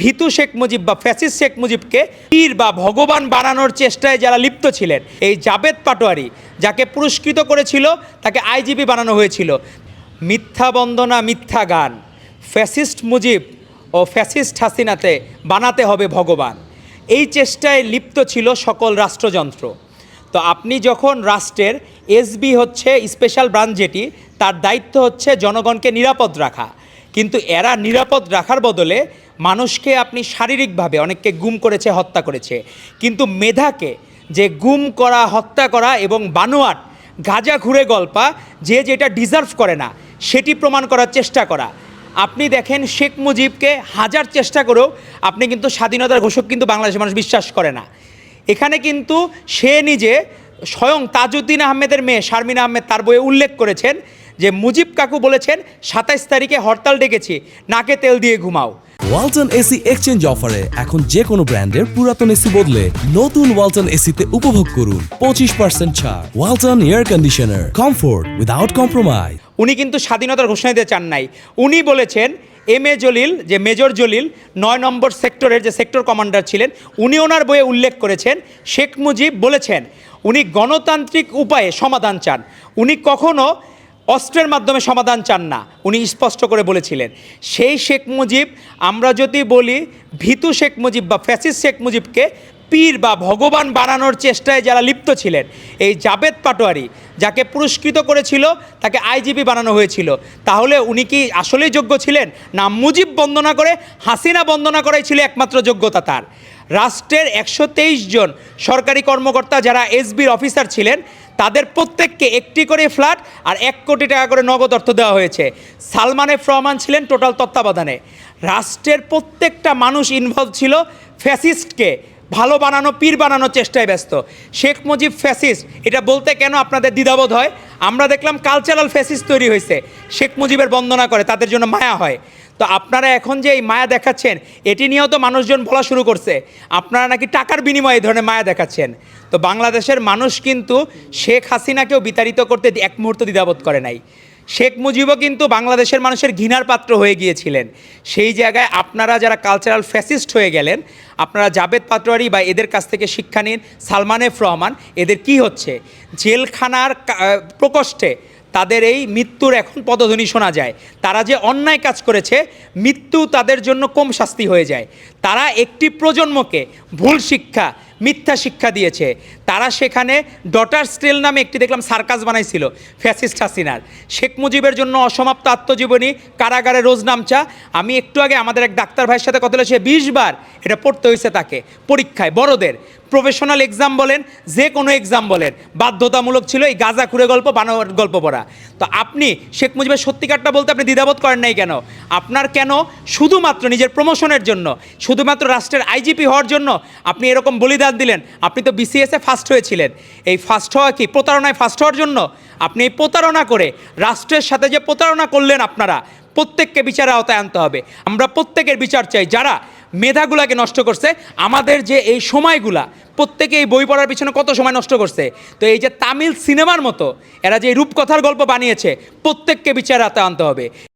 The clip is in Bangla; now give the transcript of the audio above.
ভীতু শেখ মুজিব বা ফ্যাসিস শেখ মুজিবকে পীর বা ভগবান বানানোর চেষ্টায় যারা লিপ্ত ছিলেন, এই জাবেদ পাটোয়ারি, যাকে পুরস্কৃত করেছিল, তাকে আইজিপি বানানো হয়েছিল। মিথ্যা বন্দনা, মিথ্যা গান। ফ্যাসিস্ট মুজিব ও ফ্যাসিস্ট হাসিনাতে বানাতে হবে ভগবান। এই চেষ্টায় লিপ্ত ছিল সকল রাষ্ট্রযন্ত্র। তো আপনি যখন রাষ্ট্রের এসবি হচ্ছে স্পেশাল ব্রাঞ্চ যেটি, তার দায়িত্ব হচ্ছে জনগণকে নিরাপদ রাখা। কিন্তু এরা নিরাপদ রাখার বদলে মানুষকে আপনি শারীরিকভাবে অনেককে গুম করেছে, হত্যা করেছে। কিন্তু মেধাকে যে গুম করা, হত্যা করা এবং বানোয়াট, গাজা ঘুরে গল্পা, যে যেটা ডিজার্ভ করে না, সেটি প্রমাণ করার চেষ্টা করা। আপনি দেখেন শেখ মুজিবকে হাজার চেষ্টা করেও আপনি কিন্তু স্বাধীনতার ঘোষক কিন্তু বাংলাদেশের মানুষ বিশ্বাস করে না। এখানে কিন্তু সে নিজে স্বয়ং তাজউদ্দিন আহমেদের মেয়ে শারমিন আহমেদ তার বইয়ে উল্লেখ করেছেন যে মুজিব কাকু বলেছেন সাতাইশ তারিখে হরতাল ডেকেছি নাকে তেল দিয়ে ঘুমাও। ওয়ালটন এসি এক্সচেঞ্জ অফারে এখন যে কোনো ব্র্যান্ডের পুরাতন এসি বদলে নতুন ওয়ালটন এসিতে উপভোগ করুন। পঁচিশ পার্সেন্ট ছাড় Walton air conditioner comfort without compromise. উনি কিন্তু স্বাধীনতার ঘোষণা দিতে চান নাই। উনি বলেছেন এম এ জলিল যে মেজর জলিল নয় নম্বর সেক্টরের যে সেক্টর কমান্ডার ছিলেন উনি ওনার বইয়ে উল্লেখ করেছেন শেখ মুজিব বলেছেন উনি গণতান্ত্রিক উপায়ে সমাধান চান। উনি কখনো অস্ত্রের মাধ্যমে সমাধান চান না। উনি স্পষ্ট করে বলেছিলেন, সেই শেখ মুজিব, আমরা যদি বলি ভীতু শেখ মুজিব বা ফ্যাসিস শেখ মুজিবকে পীর বা ভগবান বানানোর চেষ্টায় যারা লিপ্ত ছিলেন, এই জাবেদ পাটোয়ারি, যাকে পুরস্কৃত করেছিল, তাকে আইজিপি বানানো হয়েছিল, তাহলে উনি কি আসলেই যোগ্য ছিলেন? না, মুজিব বন্দনা করে, হাসিনা বন্দনা করাই ছিল একমাত্র যোগ্যতা তার। রাষ্ট্রের একশো তেইশ জন সরকারি কর্মকর্তা যারা এসবির অফিসার ছিলেন তাদের প্রত্যেককে একটি করে ফ্ল্যাট আর এক কোটি টাকা করে নগদ অর্থ দেওয়া হয়েছে। সালমান এফ রহমান ছিলেন টোটাল তত্ত্বাবধানে। রাষ্ট্রের প্রত্যেকটা মানুষ ইনভলভ ছিল ফ্যাসিস্টকে। ভালো বানানো, পীর বানানোর চেষ্টায় ব্যস্ত। শেখ মুজিব ফ্যাসিস্ট, এটা বলতে কেন আপনাদের দ্বিধাবোধ হয়? আমরা দেখলাম কালচারাল ফ্যাসিস্ট তৈরি হয়েছে। শেখ মুজিবের বন্দনা করে, তাদের জন্য মায়া হয়। তো আপনারা এখন যে এই মায়া দেখাচ্ছেন, এটি নিয়েও তো মানুষজন বলা শুরু করছে। আপনারা নাকি টাকার বিনিময়ে এই ধরনের মায়া দেখাচ্ছেন। তো বাংলাদেশের মানুষ কিন্তু শেখ হাসিনাকেও বিতাড়িত করতে এক মুহূর্ত দ্বিধাবোধ করে নাই। শেখ মুজিবও কিন্তু বাংলাদেশের মানুষের ঘৃণার পাত্র হয়ে গিয়েছিলেন। সেই জায়গায় আপনারা যারা কালচারাল ফ্যাসিস্ট হয়ে গেলেন, আপনারা জাবেদ পাটোয়ারি বা এদের কাছ থেকে শিক্ষা নিন, সালমান এফ রহমান, এদের কি হচ্ছে? জেলখানার প্রকোষ্ঠে তাদের এই মৃত্যুর এখন পদধ্বনি শোনা যায়। তারা যে অন্যায় কাজ করেছে, মৃত্যু তাদের জন্য কম শাস্তি হয়ে যায়। তারা একটি প্রজন্মকে ভুল শিক্ষা মিথ্যা শিক্ষা দিয়েছে। তারা সেখানে ডটার স্টেল নামে একটি দেখলাম সার্কাস বানাইছিল, ফ্যাসিস্ট হাসিনার। শেখ মুজিবের জন্য অসমাপ্ত আত্মজীবনী কারাগারে রোজ নামচা। আমি একটু আগে আমাদের এক ডাক্তার ভাইয়ের সাথে কথা বলেছে, বিশ বার এটা পড়তে হয়েছে তাকে, পরীক্ষায়, বড়দের। প্রফেশনাল এক্সাম বলেন, যে কোনো এক্সাম বলেন। বাধ্যতামূলক ছিল এই গাজা খুঁড়ে গল্প, বানোয়ার গল্প পড়া। তো আপনি শেখ মুজিবের সত্যিকারটা বলতে আপনি দ্বিধাবোধ করেন নাই কেন? আপনার কেন শুধুমাত্র নিজের প্রমোশনের জন্য, শুধুমাত্র রাষ্ট্রের আইজিপি হওয়ার জন্য আপনি এরকম বলিদান দিলেন। আপনি তো বিসিএসে ফার্স্ট হয়েছিলেন। এই ফার্স্ট হওয়া কি? প্রতারণায় ফার্স্ট হওয়ার জন্য? আপনি এই প্রতারণা করে রাষ্ট্রের সাথে যে প্রতারণা করলেন আপনারা, প্রত্যেককে বিচারের আওতায় আনতে হবে। আমরা প্রত্যেকের বিচার চাই। যারা মেধাগুলাকে নষ্ট করছে, আমাদের যে এই সময়গুলা, প্রত্যেকে এই বই পড়ার পিছনে কত সময় নষ্ট করছে? তো এই যে তামিল সিনেমার মতো, এরা যে রূপকথার গল্প বানিয়েছে, প্রত্যেককে বিচারে আওতায় আনতে হবে।